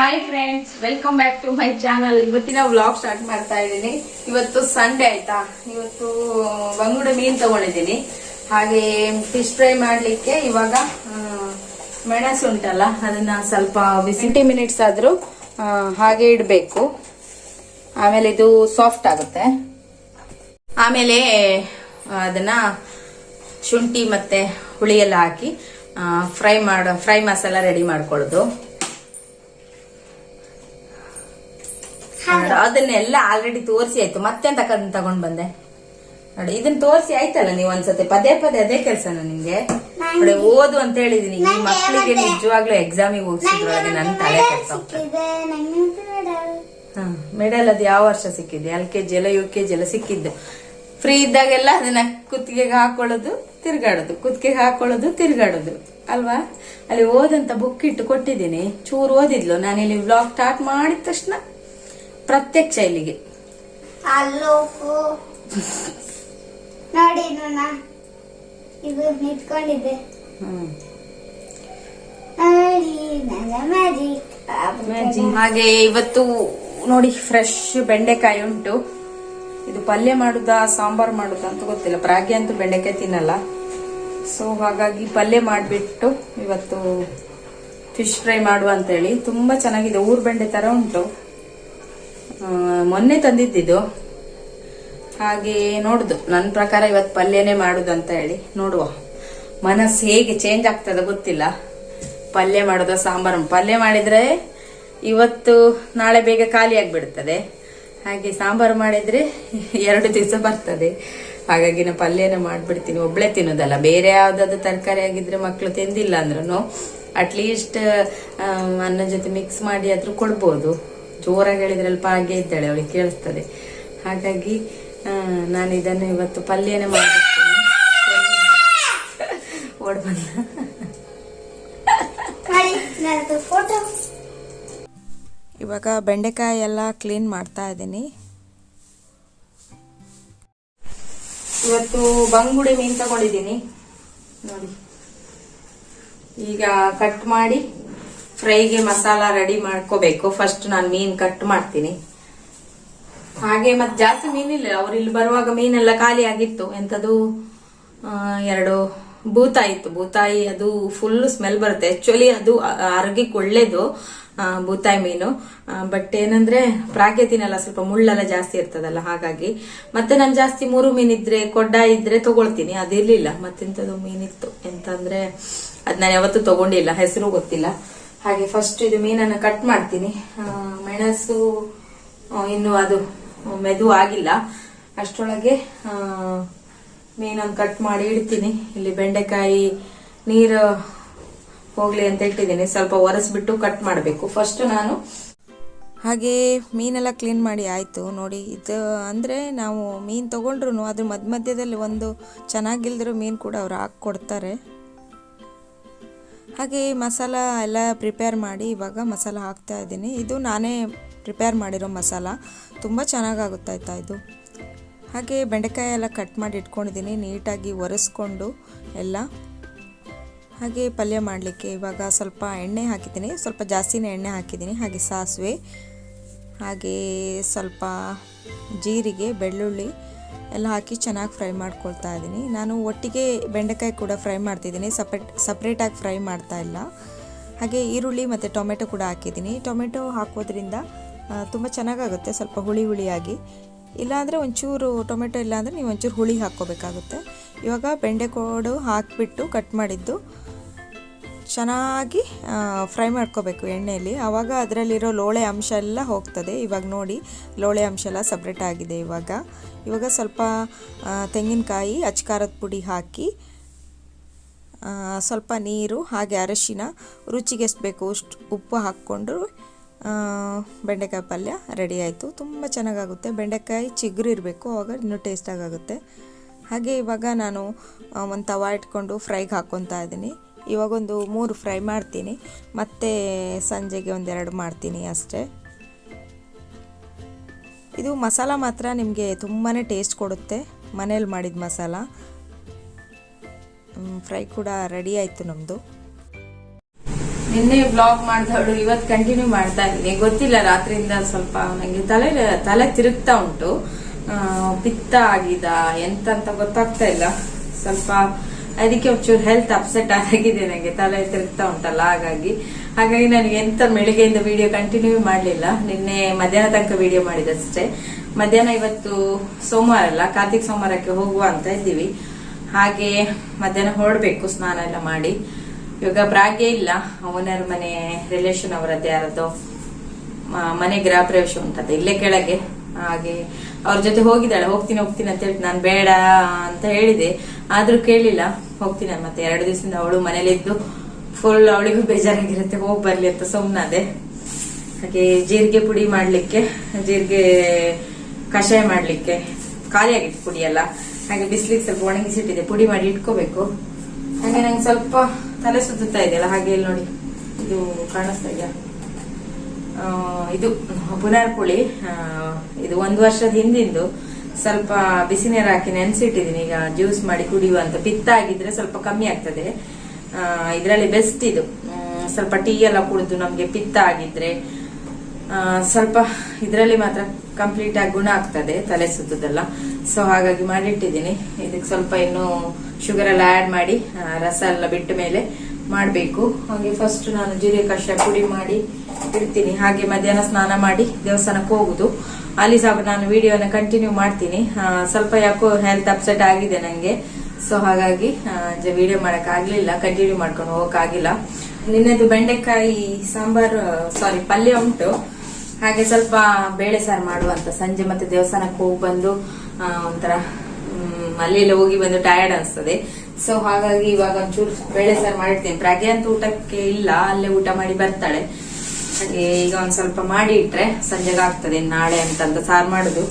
Hi friends welcome back to my channel ಇವತ್ತಿನ vlog start ಮಾಡ್ತಾ ಇದ್ದೀನಿ. ಇವತ್ತು ಸಂಡೇ ಆಯ್ತಾ? ಇವತ್ತು ಬಂಗುಡೆ ಮೀನ್ ತಗೊಂಡಿದ್ದೀನಿ. ಹಾಗೆ ಫಿಶ್ ಫ್ರೈ ಮಾಡ್ಲಿಕ್ಕೆ ಇವಾಗ ಮೆಣಸು ಉಂಟಲ್ಲ, ಅದನ್ನ ಸ್ವಲ್ಪ ಟ್ವೆಂಟಿ ಮಿನಿಟ್ಸ್ ಆದ್ರೂ ಹಾಗೆ ಇಡಬೇಕು. ಆಮೇಲೆ ಇದು ಸಾಫ್ಟ್ ಆಗುತ್ತೆ. ಆಮೇಲೆ ಅದನ್ನ ಶುಂಠಿ ಮತ್ತೆ ಹುಳಿ ಎಲ್ಲ ಹಾಕಿ ಫ್ರೈ ಮಾಡೋ ಫ್ರೈ ಮಸಾಲ ರೆಡಿ ಮಾಡ್ಕೊಳ್ಳೋದು. ಅದನ್ನೆಲ್ಲ ಆಲ್ರೆಡಿ ತೋರಿಸಿ ಆಯ್ತು. ಮತ್ತೆ ತಗೊಂಡ್ ಬಂದೆ. ನೋಡಿ ಇದನ್ನ ತೋರಿಸಿ ಆಯ್ತಲ್ಲ ನೀವು ಒಂದ್ಸತಿ? ಪದೇ ಪದೇ ಅದೇ ಕೆಲಸನ ನಿಮ್ಗೆ? ನೋಡಿ ಓದು ಅಂತ ಹೇಳಿದೀನಿ. ಈ ಮಕ್ಕಳಿಗೆ ನಿಜವಾಗ್ಲೂ ಎಕ್ಸಾಮಿಗೆ ಅದೇ ನನ್ನ ತಲೆ ಕೆಲಸ ಮೆಡಲ್ ಅದು ಯಾವ ವರ್ಷ ಸಿಕ್ಕಿದೆ? ಎಲ್ ಕೆ ಜಿ ಎಲ್ಲ ಯು ಕೆ ಜಿ ಎಲ್ಲ ಸಿಕ್ಕಿದ್ದು. ಫ್ರೀ ಇದ್ದಾಗೆಲ್ಲ ಅದನ್ನ ಕುತ್ತಿಗೆಗೆ ಹಾಕೊಳ್ಳೋದು ತಿರ್ಗಾಡೋದು. ಕುತ್ತಿಗೆಗೆ ಹಾಕೊಳ್ಳೋದು ತಿರ್ಗಾಡೋದು. ಅಲ್ವಾ? ಅಲ್ಲಿ ಓದಂತ ಬುಕ್ ಇಟ್ಟು ಕೊಟ್ಟಿದ್ದೀನಿ. ಚೂರು ಓದಿದ್ಲು. ನಾನಿಲ್ಲಿ ಇಲ್ಲಿ ವ್ಲಾಗ್ ಸ್ಟಾರ್ಟ್ ಮಾಡಿದ ತಕ್ಷಣ ಪ್ರತ್ಯಕ್ಷ ಇಲ್ಲಿಗೆ ನೋಡಿ ಇದು ನಿಂತ್ಕೊಂಡಿದ್ದೆ. ಹ್ಮ್. ನೋಡಿ ನನ್ನ ಮ್ಯಾಜಿಕ್. ಹಾಗೆ ಇವತ್ತು ನೋಡಿ ಫ್ರೆಶ್ ಬೆಂಡೆಕಾಯಿ ಉಂಟು. ಇದು ಪಲ್ಯ ಮಾಡುದಾ ಸಾಂಬಾರ್ ಮಾಡುದಾ ಅಂತ ಗೊತ್ತಿಲ್ಲ. ಪ್ರಾಗಿ ಅಂತೂ ಬೆಂಡೆಕಾಯಿ ತಿನ್ನಲ್ಲ. ಸೊ ಹಾಗಾಗಿ ಪಲ್ಯ ಮಾಡಿಬಿಟ್ಟು ಇವತ್ತು ಫಿಶ್ ಫ್ರೈ ಮಾಡುವ ಅಂತೇಳಿ. ತುಂಬಾ ಚೆನ್ನಾಗಿದೆ. ಊರ್ ಬೆಂಡೆ ತರ ಉಂಟು. ಮೊನ್ನೆ ತಂದಿದ್ದಿದ್ದು. ಹಾಗೆ ನೋಡುದು. ನನ್ನ ಪ್ರಕಾರ ಇವತ್ತು ಪಲ್ಯನೇ ಮಾಡುದು ಅಂತ ಹೇಳಿ ನೋಡುವ. ಮನಸ್ಸು ಹೇಗೆ ಚೇಂಜ್ ಆಗ್ತದ ಗೊತ್ತಿಲ್ಲ. ಪಲ್ಯ ಮಾಡೋದ ಸಾಂಬಾರು ಪಲ್ಯ ಮಾಡಿದ್ರೆ ಇವತ್ತು ನಾಳೆ ಬೇಗ ಖಾಲಿ ಆಗಿಬಿಡ್ತದೆ. ಹಾಗೆ ಸಾಂಬಾರು ಮಾಡಿದ್ರೆ ಎರಡು ದಿವಸ ಬರ್ತದೆ. ಹಾಗಾಗಿ ನಾ ಪಲ್ಯನ ಮಾಡ್ಬಿಡ್ತೀನಿ. ಒಬ್ಳೆ ತಿನ್ನೋದಲ್ಲ. ಬೇರೆ ಯಾವ್ದಾದ್ರು ತರಕಾರಿ ಆಗಿದ್ರೆ ಮಕ್ಕಳು ತಿಂದಿಲ್ಲ ಅಂದ್ರೂ ಅಟ್ಲೀಸ್ಟ್ ಅನ್ನ ಜೊತೆ ಮಿಕ್ಸ್ ಮಾಡಿ ಆದ್ರೂ ಕೊಡ್ಬೋದು. ಜೋರಾಗಿ ಹೇಳಿದ್ರೆ ಅಲ್ಪ ಹಾಗೆ ಇದ್ದಾಳೆ ಅವಳಿಗೆ ಕೇಳಿಸ್ತದೆ. ಹಾಗಾಗಿ ನಾನು ಇದನ್ನು ಇವತ್ತು ಪಲ್ಯನೇ ಮಾಡಿ ಓಡ್ ಬಂದ ಇವಾಗ ಬೆಂಡೆಕಾಯಿ ಎಲ್ಲ ಕ್ಲೀನ್ ಮಾಡ್ತಾ ಇದ್ದೀನಿ. ಇವತ್ತು ಬಂಗುಡೆ ಮೀನ್ ತಗೊಂಡಿದ್ದೀನಿ. ನೋಡಿ. ಈಗ ಕಟ್ ಮಾಡಿ ಫ್ರೈಗೆ ಮಸಾಲ ರೆಡಿ ಮಾಡ್ಕೋಬೇಕು. ಫಸ್ಟ್ ನಾನು ಮೀನ್ ಕಟ್ ಮಾಡ್ತೀನಿ. ಹಾಗೆ ಮತ್ತೆ ಜಾಸ್ತಿ ಮೀನಿಲ್ಲ. ಅವ್ರು ಇಲ್ಲಿ ಬರುವಾಗ ಮೀನೆಲ್ಲ ಖಾಲಿ ಆಗಿತ್ತು. ಎಂತದು ಆ, ಎರಡು ಬೂತಾಯಿ ಇತ್ತು. ಬೂತಾಯಿ ಅದು ಫುಲ್ ಸ್ಮೆಲ್ ಬರುತ್ತೆ. ಆಕ್ಚುಲಿ ಅದು ಆರೋಗ್ಯಕ್ಕೆ ಒಳ್ಳೇದು ಬೂತಾಯಿ ಮೀನು. ಬಟ್ ಏನಂದ್ರೆ ಪ್ರಾಗೆ ಸ್ವಲ್ಪ ಮುಳ್ಳೆಲ್ಲ ಜಾಸ್ತಿ ಇರ್ತದಲ್ಲ ಹಾಗಾಗಿ. ಮತ್ತೆ ನಾನು ಜಾಸ್ತಿ ಮೂರು ಮೀನಿದ್ರೆ ಕೊಡ್ಡ ಇದ್ರೆ ತಗೊಳ್ತೀನಿ. ಅದಿರ್ಲಿಲ್ಲ. ಮತ್ತೆಂಥದ್ದು ಮೀನಿತ್ತು. ಎಂತಂದ್ರೆ ಅದ್ ನಾನು ಯಾವತ್ತೂ ತಗೊಂಡಿಲ್ಲ. ಹೆಸರು ಗೊತ್ತಿಲ್ಲ. ಹಾಗೆ ಫಸ್ಟ್ ಇದು ಮೀನನ್ನು ಕಟ್ ಮಾಡ್ತೀನಿ. ಮೆಣಸು ಇನ್ನು ಅದು ಮೆದು ಆಗಿಲ್ಲ. ಅಷ್ಟರೊಳಗೆ ಮೀನನ್ನು ಕಟ್ ಮಾಡಿ ಇಡ್ತೀನಿ. ಇಲ್ಲಿ ಬೆಂಡೆಕಾಯಿ ನೀರು ಹೋಗ್ಲಿ ಅಂತ ಇಟ್ಟಿದ್ದೀನಿ. ಸ್ವಲ್ಪ ಒರೆಸ್ಬಿಟ್ಟು ಕಟ್ ಮಾಡಬೇಕು. ಫಸ್ಟ್ ನಾನು ಹಾಗೆ ಮೀನೆಲ್ಲ ಕ್ಲೀನ್ ಮಾಡಿ ಆಯಿತು. ನೋಡಿ, ಇದು ಅಂದರೆ ನಾವು ಮೀನು ತೊಗೊಂಡ್ರು ಅದ್ರ ಮಧ್ಯ ಮಧ್ಯದಲ್ಲಿ ಒಂದು ಚೆನ್ನಾಗಿಲ್ದಿರೋ ಮೀನು ಕೂಡ ಅವ್ರು ಹಾಕ್ಕೊಡ್ತಾರೆ. ಹಾಗೆ ಮಸಾಲ ಎಲ್ಲ ಪ್ರಿಪೇರ್ ಮಾಡಿ ಇವಾಗ ಮಸಾಲ ಹಾಕ್ತಾ ಇದ್ದೀನಿ. ಇದು ನಾನೇ ಪ್ರಿಪೇರ್ ಮಾಡಿರೋ ಮಸಾಲ. ತುಂಬ ಚೆನ್ನಾಗಾಗುತ್ತಾ ಆಯ್ತಾ ಇದು? ಹಾಗೆ ಬೆಂಡೆಕಾಯಿ ಎಲ್ಲ ಕಟ್ ಮಾಡಿ ಇಟ್ಕೊಂಡಿದ್ದೀನಿ, ನೀಟಾಗಿ ಒರೆಸ್ಕೊಂಡು ಎಲ್ಲ. ಹಾಗೆ ಪಲ್ಯ ಮಾಡಲಿಕ್ಕೆ ಇವಾಗ ಸ್ವಲ್ಪ ಎಣ್ಣೆ ಹಾಕಿದ್ದೀನಿ. ಸ್ವಲ್ಪ ಜಾಸ್ತಿನೇ ಎಣ್ಣೆ ಹಾಕಿದ್ದೀನಿ, ಹಾಗೆ ಸಾಸಿವೆ. ಹಾಗೆ ಸ್ವಲ್ಪ ಜೀರಿಗೆ, ಬೆಳ್ಳುಳ್ಳಿ. ಎಲ್ಲ ಹಾಕಿ ಚೆನ್ನಾಗಿ ಫ್ರೈ ಮಾಡ್ಕೊಳ್ತಾ ಇದ್ದೀನಿ. ನಾನು ಒಟ್ಟಿಗೆ ಬೆಂಡೆಕಾಯಿ ಕೂಡ ಫ್ರೈ ಮಾಡ್ತಿದ್ದೀನಿ. ಸಪ್ರೇಟ್, ಸಪ್ರೇಟಾಗಿ ಫ್ರೈ ಮಾಡ್ತಾ ಇಲ್ಲ. ಹಾಗೆ ಈರುಳ್ಳಿ ಮತ್ತು ಟೊಮೆಟೊ ಕೂಡ ಹಾಕಿದ್ದೀನಿ. ಟೊಮೆಟೊ ಹಾಕೋದ್ರಿಂದ ತುಂಬ ಚೆನ್ನಾಗಾಗುತ್ತೆ. ಸ್ವಲ್ಪ ಹುಳಿ ಹುಳಿಯಾಗಿ. ಇಲ್ಲಾಂದರೆ ಒಂಚೂರು ಟೊಮೆಟೊ ಇಲ್ಲಾಂದರೆ ನೀವು ಒಂಚೂರು ಹುಳಿ ಹಾಕ್ಕೋಬೇಕಾಗುತ್ತೆ. ಇವಾಗ ಬೆಂಡೆಕೋಡು ಹಾಕಿಬಿಟ್ಟು ಕಟ್ ಮಾಡಿದ್ದು ಚೆನ್ನಾಗಿ ಫ್ರೈ ಮಾಡ್ಕೋಬೇಕು ಎಣ್ಣೆಯಲ್ಲಿ. ಆವಾಗ ಅದರಲ್ಲಿರೋ ಲೋಳೆ ಅಂಶ ಎಲ್ಲ ಹೋಗ್ತದೆ. ಇವಾಗ ನೋಡಿ, ಲೋಳೆ ಅಂಶ ಎಲ್ಲ ಸಪ್ರೇಟ್ ಆಗಿದೆ ಇವಾಗ. ಇವಾಗ ಸ್ವಲ್ಪ ತೆಂಗಿನಕಾಯಿ, ಅಚ್ಕಾರದ ಪುಡಿ ಹಾಕಿ ಸ್ವಲ್ಪ ನೀರು, ಹಾಗೆ ಅರಶಿನ ರುಚಿಗೆ ಎಷ್ಟು ಬೇಕು ಅಷ್ಟು ಉಪ್ಪು ಹಾಕ್ಕೊಂಡು ಬೆಂಡೆಕಾಯಿ ಪಲ್ಯ ರೆಡಿ ಆಯಿತು. ತುಂಬ ಚೆನ್ನಾಗಾಗುತ್ತೆ. ಬೆಂಡೆಕಾಯಿ ಚಿಗುರು ಇರಬೇಕು ಆವಾಗ ಇನ್ನೂ ಟೇಸ್ಟಾಗುತ್ತೆ ಹಾಗೆ ಇವಾಗ ನಾನು ಒಂದು ತವ ಇಟ್ಕೊಂಡು ಫ್ರೈಗೆ ಹಾಕ್ಕೊತಾ ಇದ್ದೀನಿ. ಇವಾಗೊಂದು ಮೂರು ಫ್ರೈ ಮಾಡ್ತೀನಿ. ಮತ್ತು ಸಂಜೆಗೆ ಒಂದೆರಡು ಮಾಡ್ತೀನಿ ಅಷ್ಟೇ. ಇದು ಮಸಾಲ ಮಾತ್ರ ನಿಮಗೆ ತುಂಬಾ ಟೇಸ್ಟ್ ಕೊಡುತ್ತೆ. ಮನೇಲಿ ಮಾಡಿದ ಮಸಾಲ. ಫ್ರೈ ಕೂಡ ರೆಡಿ ಆಯಿತು ನಮ್ಮದು ನಿನ್ನೆ ಬ್ಲಾಗ್ ಮಾಡಿದವಳು ಇವತ್ತು ಕಂಟಿನ್ಯೂ ಮಾಡ್ತಾ ಇದ್ದೀನಿ. ಗೊತ್ತಿಲ್ಲ, ರಾತ್ರಿಯಿಂದ ಸ್ವಲ್ಪ ನಂಗೆ ತಲೆ ತಲೆ ತಿರುಗ್ತಾ ಉಂಟು. ಪಿತ್ತ ಆಗಿದ ಎಂತ ಅಂತ ಗೊತ್ತಾಗ್ತಾ ಇಲ್ಲ. ಸ್ವಲ್ಪ, ಅದಕ್ಕೆ ಒಂಚೂರು ಹೆಲ್ತ್ ಅಪ್ಸೆಟ್ ಆಗಿದೆ ನನಗೆ ತಲೆ ತಿರುಗ್ತಾ ಉಂಟಲ್ಲ, ಹಾಗಾಗಿ. ಹಾಗಾಗಿ ನನಗೆ ಎಂತ ಬೆಳಿಗ್ಗೆಯಿಂದ ವಿಡಿಯೋ ಕಂಟಿನ್ಯೂ ಮಾಡಲಿಲ್ಲ. ನಿನ್ನೆ ಮಧ್ಯಾಹ್ನ ತನಕ ವಿಡಿಯೋ ಮಾಡಿದಷ್ಟೇ. ಮಧ್ಯಾಹ್ನ ಇವತ್ತು ಸೋಮವಾರ ಅಲ್ಲ, ಕಾರ್ತಿಕ್ ಸೋಮವಾರಕ್ಕೆ ಹೋಗುವ ಅಂತ ಇದ್ದೀವಿ. ಹಾಗೆ ಮಧ್ಯಾಹ್ನ ಹೊರಡ್ಬೇಕು, ಸ್ನಾನ ಎಲ್ಲ ಮಾಡಿ. ಇವಾಗ ಬ್ರಾಗೆ ಇಲ್ಲ ಓನರ್ ಮನೆ ರಿಲೇಷನ್ ಅವರದ್ದು ಯಾರದ್ದು ಮನೆ ಗೃಹ ಪ್ರವೇಶ ಉಂಟದ ಇಲ್ಲೇ ಕೆಳಗೆ. ಹಾಗೆ ಅವ್ರ ಜೊತೆ ಹೋಗಿದ್ದಾಳೆ, ಹೋಗ್ತೀನಿ ಹೋಗ್ತೀನಿ ಅಂತ ಹೇಳಿ ನಾನು ಬೇಡ ಅಂತ ಹೇಳಿದೆ. ಆದ್ರೂ ಕೇಳಿಲ್ಲ, ಹೋಗ್ತೀನಿ ಮತ್ತೆ, ಎರಡು ದಿವಸದಿಂದ ಅವಳು ಮನೇಲಿದ್ದು. ಫುಲ್ ಅವಳಿಗೂ ಬೇಜಾರಾಗಿರುತ್ತೆ, ಹೋಗಿ ಬರ್ಲಿ ಅಂತ ಸುಮ್ಮನದೆ ಹಾಗೆ ಜೀರಿಗೆ ಪುಡಿ ಮಾಡ್ಲಿಕ್ಕೆ, ಜೀರಿಗೆ ಕಷಾಯ ಮಾಡ್ಲಿಕ್ಕೆ ಖಾಲಿ ಆಗಿತ್ತು ಪುಡಿ ಎಲ್ಲ. ಹಾಗೆ ಬಿಸಿಲಿಗೆ ಸ್ವಲ್ಪ ಒಣಗಿಸಿಟ್ಟಿದೆ, ಪುಡಿ ಮಾಡಿ ಇಟ್ಕೋಬೇಕು. ಹಾಗೆ ನಂಗೆ ಸ್ವಲ್ಪ ತಲೆ ಸುತ್ತಾ ಇದೆಯಲ್ಲ, ಹಾಗೆ ಇಲ್ಲಿ ನೋಡಿ, ಇದು ಕಾಣಿಸ್ತಾ ಇದೆಯಾ? ಇದು ಪುನರ್ಪುಳಿ ಪುಳಿ ಇದು ಒಂದು ವರ್ಷದ ಹಿಂದಿಂದು ಸ್ವಲ್ಪ ಬಿಸಿ ನೀರು ಹಾಕಿ ನೆನೆಸಿಟ್ಟಿದ್ದೀನಿ. ಈಗ ಜ್ಯೂಸ್ ಮಾಡಿ ಕುಡಿಯುವಂತ ಪಿತ್ತ ಆಗಿದ್ರೆ ಸ್ವಲ್ಪ ಕಮ್ಮಿ ಆಗ್ತದೆ. ಇದರಲ್ಲಿ ಬೆಸ್ಟ್ ಇದು. ಸ್ವಲ್ಪ ಟೀ ಎಲ್ಲ ಕುಡಿದು ನಮಗೆ ಪಿತ್ತ ಆಗಿದ್ರೆ ಸ್ವಲ್ಪ ಇದರಲ್ಲಿ ಮಾತ್ರ ಕಂಪ್ಲೀಟ್ ಆಗಿ ಗುಣ ಆಗ್ತದೆ ತಲೆ ಸುತ್ತದೆಲ್ಲ. ಸೊ ಹಾಗಾಗಿ ಮಾಡಿಟ್ಟಿದ್ದೀನಿ. ಇದಕ್ಕೆ ಸ್ವಲ್ಪ ಇನ್ನು ಶುಗರ್ ಎಲ್ಲ ಆ್ಯಡ್ ಮಾಡಿ ರಸ ಎಲ್ಲ ಬಿಟ್ಟ ಮೇಲೆ ಮಾಡಬೇಕು. ಹಾಗೆ ಫಸ್ಟ್ ನಾನು ಜೀರಿಗೆ ಕಷಾಯ ಪುಡಿ ಮಾಡಿ ಇಡ್ತೀನಿ. ಹಾಗೆ ಮಧ್ಯಾಹ್ನ ಸ್ನಾನ ಮಾಡಿ ದೇವಸ್ಥಾನಕ್ಕೆ ಹೋಗುದು. ಅಲ್ಲಿ ಸಹ ನಾನು ವಿಡಿಯೋನ ಕಂಟಿನ್ಯೂ ಮಾಡ್ತೀನಿ. ಸ್ವಲ್ಪ ಯಾಕೋ ಹೆಲ್ತ್ ಅಪ್ಸೆಟ್ ಆಗಿದೆ ನಂಗೆ. ಸೊ ಹಾಗಾಗಿ ವಿಡಿಯೋ ಮಾಡಕ್ ಆಗ್ಲಿಲ್ಲ ಕಂಟಿನ್ಯೂ ಮಾಡ್ಕೊಂಡು ಹೋಗಕ್ ಆಗಿಲ್ಲ ನಿನ್ನೆದು ಬೆಂಡೆಕಾಯಿ ಸಾಂಬಾರ್ ಸಾರಿ ಪಲ್ಯ ಉಂಟು. ಹಾಗೆ ಸ್ವಲ್ಪ ಬೇಳೆ ಸಾರು ಮಾಡುವಂತ, ಸಂಜೆ ಮತ್ತೆ ದೇವಸ್ಥಾನಕ್ಕೆ ಹೋಗಿ ಬಂದು ಒಂಥರ ಅಲ್ಲಿಲ್ಲ ಹೋಗಿ ಬಂದು ಟಯರ್ಡ್ ಅನಿಸ್ತದೆ. ಸೊ ಹಾಗಾಗಿ ಇವಾಗ ಒಂಚೂರು ಬೇಳೆ ಸಾರು ಮಾಡಿರ್ತೇನೆ. ಪ್ರಾಗೆ ಅಂತ ಊಟಕ್ಕೆ ಇಲ್ಲ, ಅಲ್ಲೇ ಊಟ ಮಾಡಿ ಬರ್ತಾಳೆ. ಹಾಗೆ ಈಗ ಒಂದ್ ಸ್ವಲ್ಪ ಮಾಡಿ ಇಟ್ರೆ ಸಂಜೆಗೆ ಆಗ್ತದೆ ಇನ್ನು ನಾಳೆ ಅಂತಂತ ಸಾರು ಮಾಡುದು.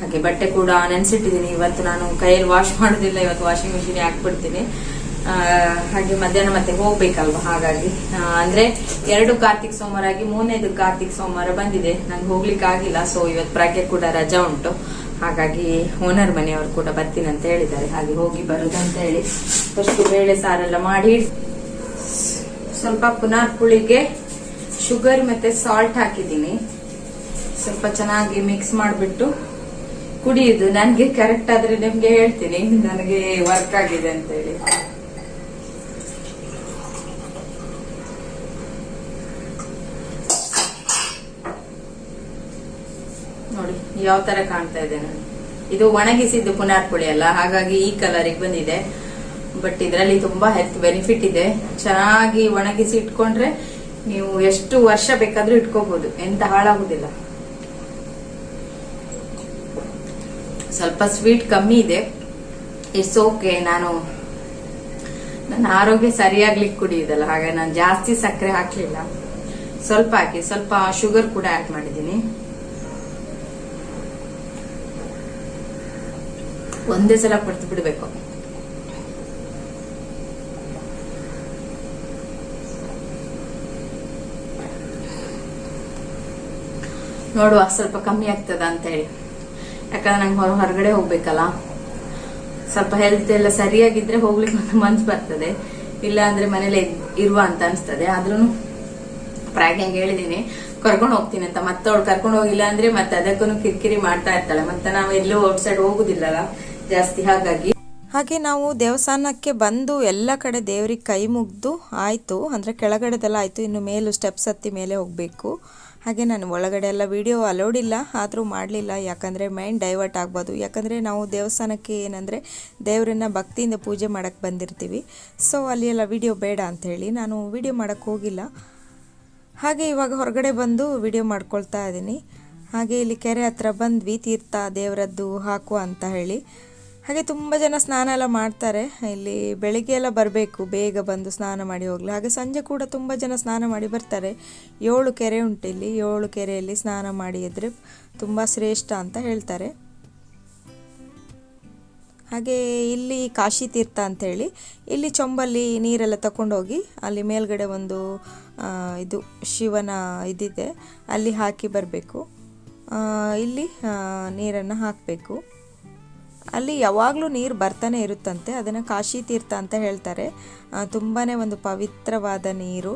ಹಾಗೆ ಬಟ್ಟೆ ಕೂಡ ನೆನೆಸಿಟ್ಟಿದ್ದೀನಿ. ಇವತ್ತು ನಾನು ಕೈಯಲ್ಲಿ ವಾಶ್ ಮಾಡೋದಿಲ್ಲ, ಇವತ್ತು ವಾಷಿಂಗ್ ಮಿಷಿನ್ ಹಾಕ್ಬಿಡ್ತೀನಿ. ಹಾಗೆ ಮಧ್ಯಾಹ್ನ ಮತ್ತೆ ಹೋಗ್ಬೇಕಲ್ವಾ ಹಾಗಾಗಿ. ಅಂದ್ರೆ ಎರಡು ಕಾರ್ತಿಕ್ ಸೋಮವಾರ ಆಗಿ ಮೂರನೇದು ಕಾರ್ತಿಕ್ ಸೋಮವಾರ ಬಂದಿದೆ. ನಂಗೆ ಹೋಗ್ಲಿಕ್ಕೆ ಆಗಿಲ್ಲ ಸೊ ಇವತ್ತು ಪ್ರಾಗೆ ಕೂಡ ರಜಾ ಉಂಟು. ಹಾಗಾಗಿ ಓನರ್ ಮನೆಯವರು ಕೂಡ ಬರ್ತೀನಿ ಅಂತ ಹೇಳಿದ್ದಾರೆ. ಹಾಗೆ ಹೋಗಿ ಬರುದಂತ ಹೇಳಿ ಫಸ್ಟ್ ಬೇಳೆ ಸಾರೆಲ್ಲ ಮಾಡಿ ಸ್ವಲ್ಪ ಪುನಃ ಪುಳಿಗೆ ಶುಗರ್ ಮತ್ತೆ ಸಾಲ್ಟ್ ಹಾಕಿದ್ದೀನಿ. ಸ್ವಲ್ಪ ಚೆನ್ನಾಗಿ ಮಿಕ್ಸ್ ಮಾಡಿಬಿಟ್ಟು ಕುಡಿಯುದು. ನನ್ಗೆ ಕರೆಕ್ಟ್ ಆದ್ರೆ ನಿಮ್ಗೆ ಹೇಳ್ತೀನಿ. ನನಗೆ ವರ್ಕ್ ಆಗಿದೆ ಅಂತ ಹೇಳಿ ನೋಡಿ, ಯಾವ ತರ ಕಾಣ್ತಾ ಇದೆ ನಾನು ಇದು ಒಣಗಿಸಿದ್ದು ಪುನರ್ಪುಳಿ ಅಲ್ಲ. ಹಾಗಾಗಿ ಈ ಕಲರಿಗೆ ಬಂದಿದೆ. ಬಟ್ ಇದರಲ್ಲಿ ತುಂಬಾ ಹೆಲ್ತ್ ಬೆನಿಫಿಟ್ ಇದೆ. ಚೆನ್ನಾಗಿ ಒಣಗಿಸಿ ಇಟ್ಕೊಂಡ್ರೆ ನೀವು ಎಷ್ಟು ವರ್ಷ ಬೇಕಾದ್ರೂ ಇಟ್ಕೋಬಹುದು ಎಂತ ಹಾಳಾಗುದಿಲ್ಲ. ಸ್ವಲ್ಪ ಸ್ವೀಟ್ ಕಮ್ಮಿ ಇದೆ. ಇಟ್ಸ್ ಓಕೆ ನಾನು ನನ್ನ ಆರೋಗ್ಯ ಸರಿಯಾಗ್ಲಿಕ್ಕೆ ಕುಡಿಯುದಲ್ಲ ಹಾಗೆ ನಾನು ಜಾಸ್ತಿ ಸಕ್ಕರೆ ಹಾಕ್ಲಿಲ್ಲ. ಸ್ವಲ್ಪ ಹಾಕಿ, ಸ್ವಲ್ಪ ಶುಗರ್ ಕೂಡ ಆಡ್ ಮಾಡಿದ್ದೀನಿ. ಒಂದೇ ಸಲ ಕೊಡ್ತು ಬಿಡ್ಬೇಕು. ನೋಡುವ, ಸ್ವಲ್ಪ ಕಮ್ಮಿ ಆಗ್ತದ ಅಂತ ಹೇಳಿ. ಯಾಕಂದ್ರೆ ನಂಗೆ ಹೊರ, ಹೊರಗಡೆ ಹೋಗ್ಬೇಕಲ್ಲ. ಸ್ವಲ್ಪ ಹೆಲ್ತ್ ಎಲ್ಲ ಸರಿಯಾಗಿದ್ರೆ ಹೋಗ್ಲಿಕ್ಕೆ ಒಂದು ಮನ್ಸು ಬರ್ತದೆ. ಇಲ್ಲ ಅಂದ್ರೆ ಮನೇಲಿ ಇರುವ ಅಂತ ಅನ್ಸ್ತದೆ. ಆದ್ರೂ ಪ್ರಾಗ್ಯಂಗೆ ಹೇಳಿದೀನಿ. ಕರ್ಕೊಂಡು ಹೋಗ್ತೀನಿ ಅಂತ. ಮತ್ತೆ ಅವಳು ಕರ್ಕೊಂಡು ಹೋಗಿಲ್ಲ ಅಂದ್ರೆ ಮತ್ತೆ ಅದಕ್ಕೂ ಕಿರಿಕಿರಿ ಮಾಡ್ತಾ ಇರ್ತಾಳೆ. ಮತ್ತೆ ನಾವು ಎಲ್ಲೂ ಔಟ್ ಸೈಡ್ ಹೋಗುದಿಲ್ಲಲ್ಲ. ಜಾಸ್ತಿ ಹಾಗಾಗಿ. ಹಾಗೆ ನಾವು ದೇವಸ್ಥಾನಕ್ಕೆ ಬಂದು ಎಲ್ಲ ಕಡೆ ದೇವ್ರಿಗೆ ಕೈ ಮುಗ್ದು ಆಯಿತು. ಅಂದ್ರೆ ಕೆಳಗಡೆದೆಲ್ಲ ಆಯಿತು. ಇನ್ನು ಮೇಲೂ ಸ್ಟೆಪ್ಸ್ ಹತ್ತಿ ಮೇಲೆ ಹೋಗಬೇಕು. ಹಾಗೆ ನಾನು ಒಳಗಡೆ ಎಲ್ಲ ವಿಡಿಯೋ ಅಲೋಡ್ ಇಲ್ಲ, ಆದರೂ ಮಾಡಲಿಲ್ಲ. ಯಾಕಂದರೆ ಮೈಂಡ್ ಡೈವರ್ಟ್ ಆಗ್ಬೋದು. ಯಾಕಂದರೆ ನಾವು ದೇವಸ್ಥಾನಕ್ಕೆ ಏನಂದರೆ ದೇವರನ್ನ ಭಕ್ತಿಯಿಂದ ಪೂಜೆ ಮಾಡೋಕ್ಕೆ ಬಂದಿರ್ತೀವಿ. ಸೊ ಅಲ್ಲಿ ಎಲ್ಲ ವಿಡಿಯೋ ಬೇಡ ಅಂಥೇಳಿ ನಾನು ವಿಡಿಯೋ ಮಾಡೋಕ್ಕೆ ಹೋಗಿಲ್ಲ. ಹಾಗೆ ಇವಾಗ ಹೊರಗಡೆ ಬಂದು ವಿಡಿಯೋ ಮಾಡ್ಕೊಳ್ತಾ ಇದ್ದೀನಿ. ಹಾಗೆ ಇಲ್ಲಿ ಕೆರೆ ಹತ್ರ ಬಂದ್ವಿ, ತೀರ್ಥ ದೇವರದ್ದು ಹಾಕು ಅಂತ ಹೇಳಿ. ಹಾಗೆ ತುಂಬ ಜನ ಸ್ನಾನ ಎಲ್ಲ ಮಾಡ್ತಾರೆ. ಇಲ್ಲಿ ಬೆಳಿಗ್ಗೆ ಎಲ್ಲ ಬರಬೇಕು, ಬೇಗ ಬಂದು ಸ್ನಾನ ಮಾಡಿ ಹೋಗಲಿ. ಹಾಗೆ ಸಂಜೆ ಕೂಡ ತುಂಬ ಜನ ಸ್ನಾನ ಮಾಡಿ ಬರ್ತಾರೆ. ಏಳು ಕೆರೆ ಉಂಟು ಇಲ್ಲಿ. ಏಳು ಕೆರೆಯಲ್ಲಿ ಸ್ನಾನ ಮಾಡಿ ಇದ್ರೆ ತುಂಬ ಶ್ರೇಷ್ಠ ಅಂತ ಹೇಳ್ತಾರೆ. ಹಾಗೆ ಇಲ್ಲಿ ಕಾಶಿ ತೀರ್ಥ ಅಂತೇಳಿ ಇಲ್ಲಿ ಚೊಂಬಲ್ಲಿ ನೀರೆಲ್ಲ ತಗೊಂಡೋಗಿ ಅಲ್ಲಿ ಮೇಲ್ಗಡೆ ಒಂದು ಇದು ಶಿವನ ಇದಿದೆ. ಅಲ್ಲಿ ಹಾಕಿ ಬರಬೇಕು. ಇಲ್ಲಿ ನೀರನ್ನು ಹಾಕಬೇಕು. ಅಲ್ಲಿ ಯಾವಾಗಲೂ ನೀರು ಬರ್ತಾನೆ ಇರುತ್ತಂತೆ, ಅದನ್ನು ಕಾಶಿ ತೀರ್ಥ ಅಂತ ಹೇಳ್ತಾರೆ. ತುಂಬಾ ಒಂದು ಪವಿತ್ರವಾದ ನೀರು.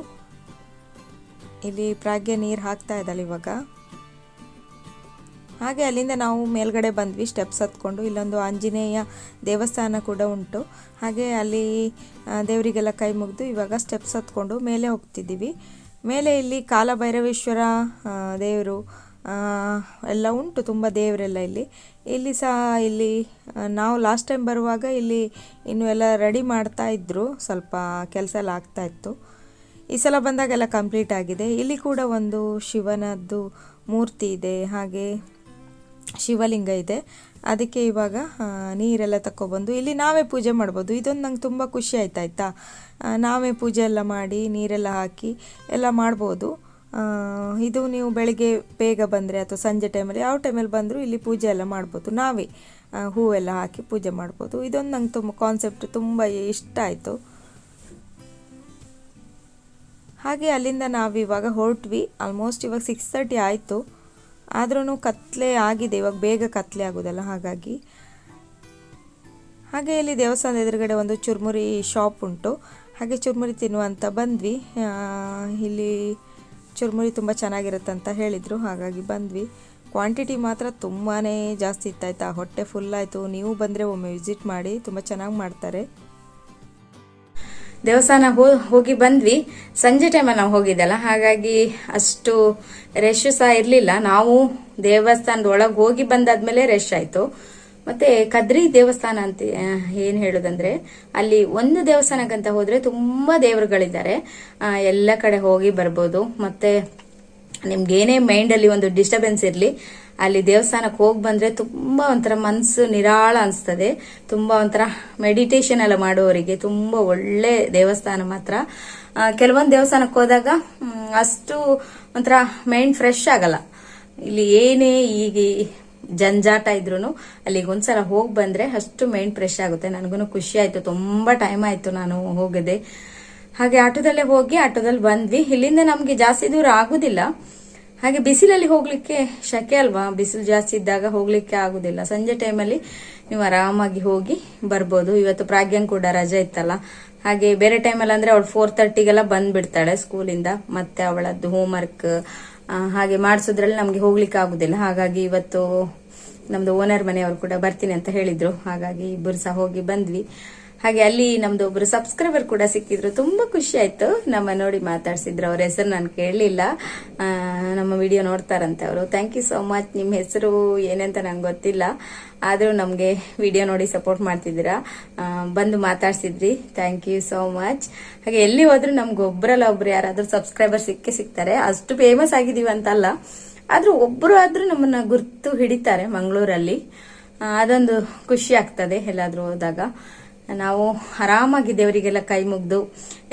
ಇಲ್ಲಿ ಪ್ರಾಗ್ಯ ನೀರು ಹಾಕ್ತಾ ಇದ್ದಾಳೆ ಇವಾಗ. ಹಾಗೆ ಅಲ್ಲಿಂದ ನಾವು ಮೇಲ್ಗಡೆ ಬಂದ್ವಿ ಸ್ಟೆಪ್ಸ್ ಹತ್ಕೊಂಡು. ಇಲ್ಲೊಂದು ಆಂಜನೇಯ ದೇವಸ್ಥಾನ ಕೂಡ ಉಂಟು. ಹಾಗೆ ಅಲ್ಲಿ ದೇವರಿಗೆಲ್ಲ ಕೈ ಮುಗಿದು ಇವಾಗ ಸ್ಟೆಪ್ಸ್ ಹತ್ಕೊಂಡು ಮೇಲೆ ಹೋಗ್ತಿದ್ದೀವಿ. ಮೇಲೆ ಇಲ್ಲಿ ಕಾಲಭೈರವೇಶ್ವರ ದೇವರು ಎಲ್ಲ ಉಂಟು ತುಂಬ ದೇವರೆಲ್ಲ ಇಲ್ಲಿ. ಇಲ್ಲಿ ಸಹ ಇಲ್ಲಿ ನಾವು ಲಾಸ್ಟ್ ಟೈಮ್ ಬರುವಾಗ ಇಲ್ಲಿ ಇನ್ನು ಎಲ್ಲ ರೆಡಿ ಮಾಡ್ತಾ ಇದ್ದರು ಸ್ವಲ್ಪ ಕೆಲಸ ಎಲ್ಲ ಆಗ್ತಾ ಇತ್ತು. ಈ ಸಲ ಬಂದಾಗೆಲ್ಲ ಕಂಪ್ಲೀಟ್ ಆಗಿದೆ. ಇಲ್ಲಿ ಕೂಡ ಒಂದು ಶಿವನದ್ದು ಮೂರ್ತಿ ಇದೆ, ಹಾಗೆ ಶಿವಲಿಂಗ ಇದೆ. ಅದಕ್ಕೆ ಇವಾಗ ನೀರೆಲ್ಲ ತಗೊಬಂದು ಇಲ್ಲಿ ನಾವೇ ಪೂಜೆ ಮಾಡ್ಬೋದು. ಇದೊಂದು ನಂಗೆ ತುಂಬ ಖುಷಿ ಆಯ್ತಾಯ್ತಾ ಆಯಿತಾ? ನಾವೇ ಪೂಜೆ ಎಲ್ಲ ಮಾಡಿ ನೀರೆಲ್ಲ ಹಾಕಿ ಎಲ್ಲ ಮಾಡ್ಬೋದು. ಇದು ನೀವು ಬೆಳಗ್ಗೆ ಬೇಗ ಬಂದರೆ ಅಥವಾ ಸಂಜೆ ಟೈಮಲ್ಲಿ ಯಾವ ಟೈಮಲ್ಲಿ ಬಂದರೂ ಇಲ್ಲಿ ಪೂಜೆ ಎಲ್ಲ ಮಾಡ್ಬೋದು. ನಾವೇ ಹೂವೆಲ್ಲ ಹಾಕಿ ಪೂಜೆ ಮಾಡ್ಬೋದು. ಇದೊಂದು ನಂಗೆ ತುಂಬ ಕಾನ್ಸೆಪ್ಟ್ ತುಂಬ ಇಷ್ಟ ಆಯಿತು. ಹಾಗೆ ಅಲ್ಲಿಂದ ನಾವು ಇವಾಗ ಹೊರಟ್ವಿ. ಆಲ್ಮೋಸ್ಟ್ ಇವಾಗ ಸಿಕ್ಸ್ ತರ್ಟಿ ಆಯಿತು. ಆದ್ರೂ ಕತ್ಲೆ ಆಗಿದೆ, ಇವಾಗ ಬೇಗ ಕತ್ಲೆ ಆಗೋದಲ್ಲ ಹಾಗಾಗಿ. ಹಾಗೆ ಇಲ್ಲಿ ದೇವಸ್ಥಾನದ ಎದುರುಗಡೆ ಒಂದು ಚುರ್ಮುರಿ ಶಾಪ್ ಉಂಟು. ಹಾಗೆ ಚುರುಮುರಿ ತಿನ್ನುವಂತ ಬಂದ್ವಿ. ಇಲ್ಲಿ ಚುರ್ಮುರಿ ತುಂಬ ಚೆನ್ನಾಗಿರುತ್ತೆ ಅಂತ ಹೇಳಿದರು. ಹಾಗಾಗಿ ಬಂದ್ವಿ. ಕ್ವಾಂಟಿಟಿ ಮಾತ್ರ ತುಂಬಾ ಜಾಸ್ತಿ ಇತ್ತಾಯ್ತಾ? ಹೊಟ್ಟೆ ಫುಲ್ ಆಯಿತು. ನೀವು ಬಂದರೆ ಒಮ್ಮೆ ವಿಸಿಟ್ ಮಾಡಿ. ತುಂಬ ಚೆನ್ನಾಗಿ ಮಾಡ್ತಾರೆ. ದೇವಸ್ಥಾನ ಹೋಗಿ ಬಂದ್ವಿ. ಸಂಜೆ ಟೈಮಲ್ಲಿ ನಾವು ಹೋಗಿದ್ದಲ್ಲ. ಹಾಗಾಗಿ ಅಷ್ಟು ರಶ್ ಸಹ ಇರಲಿಲ್ಲ. ನಾವು ದೇವಸ್ಥಾನದ ಒಳಗೆ ಹೋಗಿ ಬಂದಾದ್ಮೇಲೆ ರಶ್ ಆಯ್ತು. ಮತ್ತೆ ಕದ್ರಿ ದೇವಸ್ಥಾನ ಅಂತ ಏನ್ ಹೇಳುದಂದ್ರೆ, ಅಲ್ಲಿ ಒಂದು ದೇವಸ್ಥಾನಕ್ಕಂತ ಹೋದ್ರೆ ತುಂಬಾ ದೇವರುಗಳಿದ್ದಾರೆ. ಎಲ್ಲ ಕಡೆ ಹೋಗಿ ಬರ್ಬೋದು. ಮತ್ತೆ ನಿಮ್ಗೆ ಏನೇ ಮೈಂಡ್ ಅಲ್ಲಿ ಒಂದು ಡಿಸ್ಟರ್ಬೆನ್ಸ್ ಇರಲಿ, ಅಲ್ಲಿ ದೇವಸ್ಥಾನಕ್ಕೆ ಹೋಗಿ ಬಂದ್ರೆ ತುಂಬಾ ಒಂಥರ ಮನ್ಸು ನಿರಾಳ ಅನ್ಸ್ತದೆ. ತುಂಬಾ ಒಂಥರ ಮೆಡಿಟೇಷನ್ ಎಲ್ಲ ಮಾಡುವವರಿಗೆ ತುಂಬಾ ಒಳ್ಳೆ ದೇವಸ್ಥಾನ ಮಾತ್ರ. ಕೆಲವೊಂದು ದೇವಸ್ಥಾನಕ್ಕೆ ಹೋದಾಗ ಅಷ್ಟು ಒಂಥರ ಮೈಂಡ್ ಫ್ರೆಶ್ ಆಗಲ್ಲ. ಇಲ್ಲಿ ಏನೇ ಈಗ ಜಂಜಾಟ ಇದ್ರು ಅಲ್ಲಿಗೆ ಒಂದ್ಸಲ ಹೋಗಿ ಬಂದ್ರೆ ಅಷ್ಟು ಮೈಂಡ್ ಫ್ರೆಶ್ ಆಗುತ್ತೆ. ನನಗೂ ಖುಷಿ ಆಯ್ತು. ತುಂಬಾ ಟೈಮ್ ಆಯ್ತು ನಾನು ಹೋಗದೆ. ಹಾಗೆ ಆಟೋದಲ್ಲೇ ಹೋಗಿ ಆಟೋದಲ್ಲಿ ಬಂದ್ವಿ. ಇಲ್ಲಿಂದ ನಮ್ಗೆ ಜಾಸ್ತಿ ದೂರ ಆಗುದಿಲ್ಲ. ಹಾಗೆ ಬಿಸಿಲಲ್ಲಿ ಹೋಗ್ಲಿಕ್ಕೆ ಶಕೆ ಅಲ್ವಾ? ಬಿಸಿಲು ಜಾಸ್ತಿ ಇದ್ದಾಗ ಹೋಗ್ಲಿಕ್ಕೆ ಆಗುದಿಲ್ಲ. ಸಂಜೆ ಟೈಮಲ್ಲಿ ನೀವು ಆರಾಮಾಗಿ ಹೋಗಿ ಬರ್ಬೋದು. ಇವತ್ತು ಪ್ರಾಗ್ಯಂಗ್ ಕೂಡ ರಜೆ ಇತ್ತಲ್ಲ. ಹಾಗೆ ಬೇರೆ ಟೈಮಲ್ಲಿ ಅಂದ್ರೆ ಅವಳು ಫೋರ್ ತರ್ಟಿಗೆಲ್ಲ ಬಂದ್ಬಿಡ್ತಾಳೆ ಸ್ಕೂಲಿಂದ ಮತ್ತೆ ಅವಳದ್ದು ಹೋಮ್ವರ್ಕ್ ಹಾಗೆ ಮಾಡಿಸೋದ್ರಲ್ಲಿ ನಮ್ಗೆ ಹೋಗ್ಲಿಕ್ಕೆ ಆಗುದಿಲ್ಲ. ಹಾಗಾಗಿ ಇವತ್ತು ನಮ್ದು ಓನರ್ ಮನೆಯವರು ಕೂಡ ಬರ್ತೀನಿ ಅಂತ ಹೇಳಿದ್ರು. ಹಾಗಾಗಿ ಇಬ್ಬರು ಸಹ ಹೋಗಿ ಬಂದ್ವಿ. ಹಾಗೆ ಅಲ್ಲಿ ನಮ್ದು ಒಬ್ರು ಸಬ್ಸ್ಕ್ರೈಬರ್ ಕೂಡ ಸಿಕ್ಕಿದ್ರು. ತುಂಬಾ ಖುಷಿ ಆಯ್ತು. ನಮ್ಮ ನೋಡಿ ಮಾತಾಡ್ಸಿದ್ರು. ಅವ್ರ ಹೆಸರು ನಾನು ಕೇಳಲಿಲ್ಲ. ನಮ್ಮ ವಿಡಿಯೋ ನೋಡ್ತಾರಂತೆ ಅವರು. ಥ್ಯಾಂಕ್ ಯು ಸೋ ಮಚ್ ನಿಮ್ಮ ಹೆಸರು ಏನಂತ ನಂಗೆ ಗೊತ್ತಿಲ್ಲ. ಆದ್ರೂ ನಮಗೆ ವಿಡಿಯೋ ನೋಡಿ ಸಪೋರ್ಟ್ ಮಾಡ್ತಿದ್ದೀರಾ. ಬಂದು ಮಾತಾಡ್ಸಿದ್ರಿ. ಥ್ಯಾಂಕ್ ಯು ಸೋ ಮಚ್ ಹಾಗೆ ಎಲ್ಲಿ ಹೋದ್ರೂ ನಮ್ಗೆ ಒಬ್ರಲ್ಲ ಒಬ್ರು ಯಾರಾದರೂ ಸಬ್ಸ್ಕ್ರೈಬರ್ ಸಿಕ್ಕೇ ಸಿಗ್ತಾರೆ ಅಷ್ಟು ಫೇಮಸ್ ಆಗಿದೀವಿ ಅಂತಲ್ಲ ಆದ್ರೂ ಒಬ್ರು ಆದ್ರೂ ನಮ್ಮನ್ನ ಗುರ್ತು ಹಿಡಿತಾರೆ ಮಂಗಳೂರಲ್ಲಿ. ಅದೊಂದು ಖುಷಿ ಆಗ್ತದೆ ಎಲ್ಲಾದ್ರೂ ಹೋದಾಗ. ನಾವು ಆರಾಮಾಗಿ ದೇವರಿಗೆಲ್ಲ ಕೈ ಮುಗ್ದು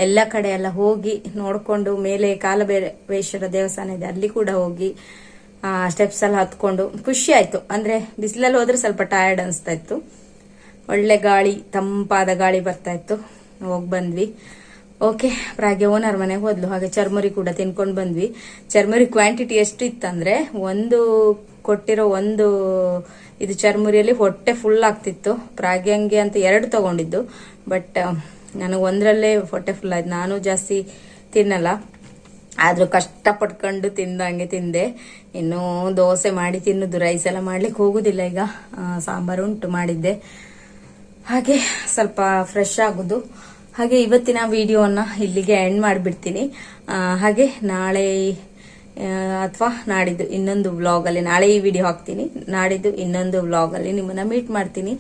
ಎಲ್ಲ ಕಡೆ ಎಲ್ಲ ಹೋಗಿ ನೋಡ್ಕೊಂಡು ಮೇಲೆ ಕಾಲಬೇರೇಶ್ವರ ದೇವಸ್ಥಾನ ಇದೆ, ಅಲ್ಲಿ ಕೂಡ ಹೋಗಿ ಸ್ಟೆಪ್ಸ್ ಎಲ್ಲ ಹತ್ಕೊಂಡು ಖುಷಿ ಆಯ್ತು. ಅಂದ್ರೆ ಬಿಸಿಲಲ್ಲಿ ಹೋದ್ರೆ ಸ್ವಲ್ಪ ಟಯರ್ಡ್ ಅನಿಸ್ತಾ ಇತ್ತು. ಒಳ್ಳೆ ಗಾಳಿ, ತಂಪಾದ ಗಾಳಿ ಬರ್ತಾ ಇತ್ತು. ಹೋಗಿ ಬಂದ್ವಿ. ಓಕೆ ಪ್ರಾಗೆ ಓನರ್ ಮನೆಗೆ ಹೋದ್ಲು. ಹಾಗೆ ಚರ್ಮರಿ ಕೂಡ ತಿನ್ಕೊಂಡು ಬಂದ್ವಿ. ಚರ್ಮರಿ ಕ್ವಾಂಟಿಟಿ ಎಷ್ಟು ಇತ್ತಂದ್ರೆ ಒಂದು ಕೊಟ್ಟಿರೋ ಒಂದು ಇದು ಚರ್ಮುರಿಯಲ್ಲಿ ಹೊಟ್ಟೆ ಫುಲ್ ಆಗ್ತಿತ್ತು. ಪ್ರಾಗ್ಯಂಗೆ ಅಂತ ಎರಡು ತಗೊಂಡಿದ್ದು. ಬಟ್ ನನಗೆ ಒಂದರಲ್ಲೇ ಹೊಟ್ಟೆ ಫುಲ್ ಆಯ್ತು. ನಾನು ಜಾಸ್ತಿ ತಿನ್ನಲ್ಲ. ಆದರೂ ಕಷ್ಟ ಪಟ್ಕೊಂಡು ತಿಂದಂಗೆ ತಿಂದೆ. ಇನ್ನು ದೋಸೆ ಮಾಡಿ ತಿನ್ನುದು ರೈಸ್ ಎಲ್ಲ ಮಾಡ್ಲಿಕ್ಕೆ ಹೋಗುದಿಲ್ಲ ಈಗ. ಸಾಂಬಾರು ಉಂಟು ಮಾಡಿದ್ದೆ. ಹಾಗೆ ಸ್ವಲ್ಪ ಫ್ರೆಶ್ ಆಗುದು. ಹಾಗೆ ಇವತ್ತಿನ ವಿಡಿಯೋನ ಇಲ್ಲಿಗೆ ಎಂಡ್ ಮಾಡಿಬಿಡ್ತೀನಿ. ಹಾಗೆ ನಾಳೆ ಅಥವಾ ನಾಡಿದ್ದು ಇನ್ನೊಂದು ವ್ಲಾಗಲ್ಲಿ ನಾಳೆ ಈ ವಿಡಿಯೋ ಹಾಕ್ತೀನಿ. ನಾಡಿದ್ದು ಇನ್ನೊಂದು ವ್ಲಾಗಲ್ಲಿ ನಿಮ್ಮನ್ನ ಮೀಟ್ ಮಾಡ್ತೀನಿ.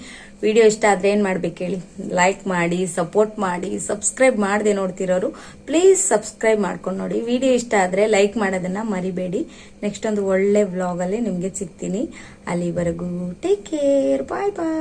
ವಿಡಿಯೋ ಇಷ್ಟ ಆದ್ರೆ ಏನು ಮಾಡ್ಬೇಕು ಹೇಳಿ? ಲೈಕ್ ಮಾಡಿ ಸಪೋರ್ಟ್ ಮಾಡಿ ಸಬ್ಸ್ಕ್ರೈಬ್ ಮಾಡದೆ ನೋಡ್ತಿರೋರು ಪ್ಲೀಸ್ ಸಬ್ಸ್ಕ್ರೈಬ್ ಮಾಡ್ಕೊಂಡು ನೋಡಿ. ವಿಡಿಯೋ ಇಷ್ಟ ಆದ್ರೆ ಲೈಕ್ ಮಾಡೋದನ್ನ ಮರಿಬೇಡಿ. ನೆಕ್ಸ್ಟ್ ಒಂದು ಒಳ್ಳೆ ವ್ಲಾಗಲ್ಲಿ ನಿಮ್ಗೆ ಸಿಗ್ತೀನಿ. ಅಲ್ಲಿವರೆಗೂ ಟೇಕ್ ಕೇರ್ ಬಾಯ್ ಬಾಯ್